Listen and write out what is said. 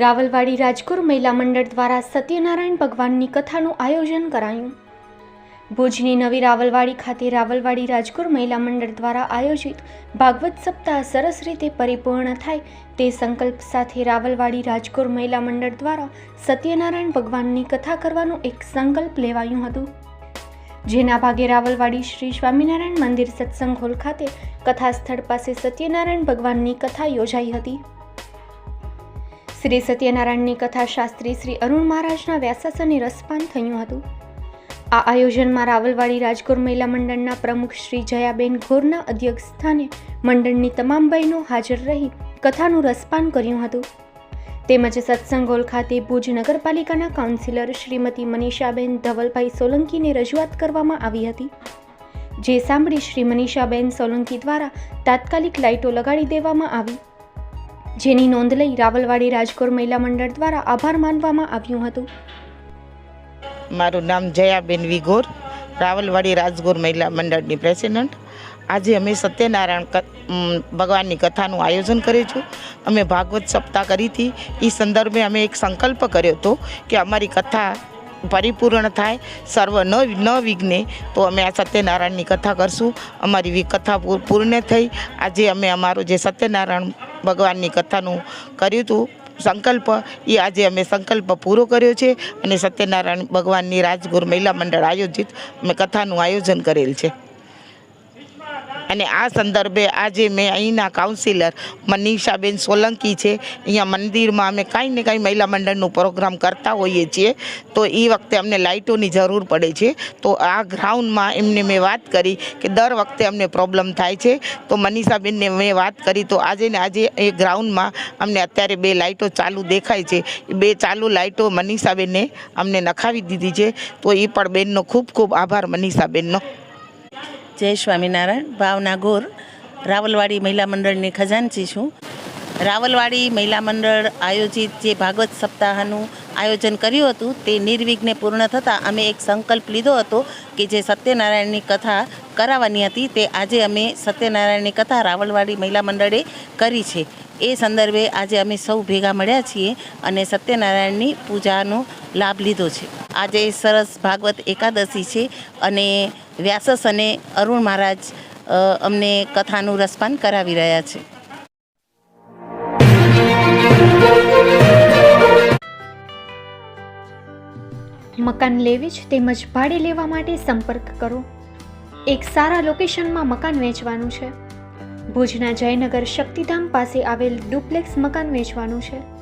રાવલવાડી રાજકોર મહિલા મંડળ દ્વારા સત્યનારાયણ ભગવાનની કથાનું આયોજન કરાયું. ભુજની નવી રાવલવાડી ખાતે રાવલવાડી રાજકોર મહિલા મંડળ દ્વારા આયોજિત ભાગવત સપ્તાહ સરસ રીતે પરિપૂર્ણ થાય તે સંકલ્પ સાથે રાવલવાડી રાજકોર મહિલા મંડળ દ્વારા સત્યનારાયણ ભગવાનની કથા કરવાનું એક સંકલ્પ લેવાયું હતું. જેના ભાગે રાવલવાડી શ્રી સ્વામિનારાયણ મંદિર સત્સંગ હોલ ખાતે કથા સ્થળ પાસે સત્યનારાયણ ભગવાનની કથા યોજાઈ હતી. શ્રી સત્યનારાયણની કથા શાસ્ત્રી શ્રી અરુણ મહારાજના વ્યાસાસને રસપાન થયું હતું. આ આયોજનમાં રાવલવાડી રાજકોર મહિલા મંડળના પ્રમુખ શ્રી જયાબેન ઘોરના અધ્યક્ષ સ્થાને મંડળની તમામ બહેનો હાજર રહી કથાનું રસપાન કર્યું હતું. તેમજ સત્સંગ હોલ ખાતે ભુજ નગરપાલિકાના કાઉન્સિલર શ્રીમતી મનીષાબેન ધવલભાઈ સોલંકીને રજૂઆત કરવામાં આવી હતી. જે સાંભળી શ્રી મનીષાબેન સોલંકી દ્વારા તાત્કાલિક લાઇટો લગાડી દેવામાં આવી. જેની નોંધ લઈ રાવલવાડી રાજકોર મહિલા મંડળ દ્વારા આભાર માનવામાં આવ્યું હતું. મારું નામ જયાબેન વિગોર, રાવલવાડી રાજગોર મહિલા મંડળની પ્રેસિડન્ટ. આજે અમે સત્યનારાયણ ભગવાનની કથાનું આયોજન કર્યું છું. અમે ભાગવત સપ્તાહ કરી હતી. એ સંદર્ભે અમે એક સંકલ્પ કર્યો હતો કે અમારી કથા પરિપૂર્ણ થાય, સર્વ ન ન વિઘ્ને, તો અમે આ સત્યનારાયણની કથા કરશું. અમારી કથા પૂર્ણ થઈ. આજે અમે અમારું જે સત્યનારાયણ ભગવાનની કથાનું કર્યું હતું. સંકલ્પ એ આજે અમે સંકલ્પ પૂરો કર્યો છે અને સત્યનારાયણ ભગવાનની રાજગુરુ મહિલા મંડળ આયોજિત, અમે કથાનું આયોજન કરેલ છે. અને આ સંદર્ભે આજે મેં અહીંના કાઉન્સિલર મનીષાબેન સોલંકી છે. અહીંયા મંદિરમાં અમે કાંઈ ને કાંઈ મહિલા મંડળનું પ્રોગ્રામ કરતા હોઈએ છીએ. તો એ વખતે અમને લાઇટોની જરૂર પડે છે. તો આ ગ્રાઉન્ડમાં એમને મેં વાત કરી કે દર વખતે અમને પ્રોબ્લેમ થાય છે. તો મનીષાબેનને મેં વાત કરી તો આજે ને આજે એ ગ્રાઉન્ડમાં અમને અત્યારે બે લાઇટો ચાલુ દેખાય છે. બે ચાલુ લાઇટો મનીષાબેનને અમને નખાવી દીધી છે. તો એ પણ બેનનો ખૂબ ખૂબ આભાર મનીષાબેનનો. જય સ્વામિનારાયણ, ભાવના ગોર, રાવલવાડી મહિલા મંડળની ખજાનચી છું. રાવલવાડી મહિલા મંડળ આયોજિત જે ભાગવત સપ્તાહનું આયોજન કર્યું હતું, તે નિર્વિઘ્ને પૂર્ણ થતાં અમે એક સંકલ્પ લીધો હતો કે જે સત્યનારાયણની કથા કરાવવાની હતી, તે આજે અમે સત્યનારાયણની કથા રાવલવાડી મહિલા મંડળે કરી છે. એ સંદર્ભે આજે અમે સૌ ભેગા મળ્યા છીએ અને સત્યનારાયણની પૂજાનો લાભ લીધો છે. આજે સરસ ભાગવત એકાદશી છે અને વ્યાસસ અને અરુણ મહારાજ અમને કથાનું રસપાન કરાવી રહ્યા છે. મકાન લેવી જ તેમજ ભાડે લેવા માટે સંપર્ક કરો. એક સારા લોકેશનમાં મકાન વેચવાનું છે. ભુજના જયનગર શક્તિધામ પાસે આવેલ ડુપ્લેક્સ મકાન વેચવાનું છે.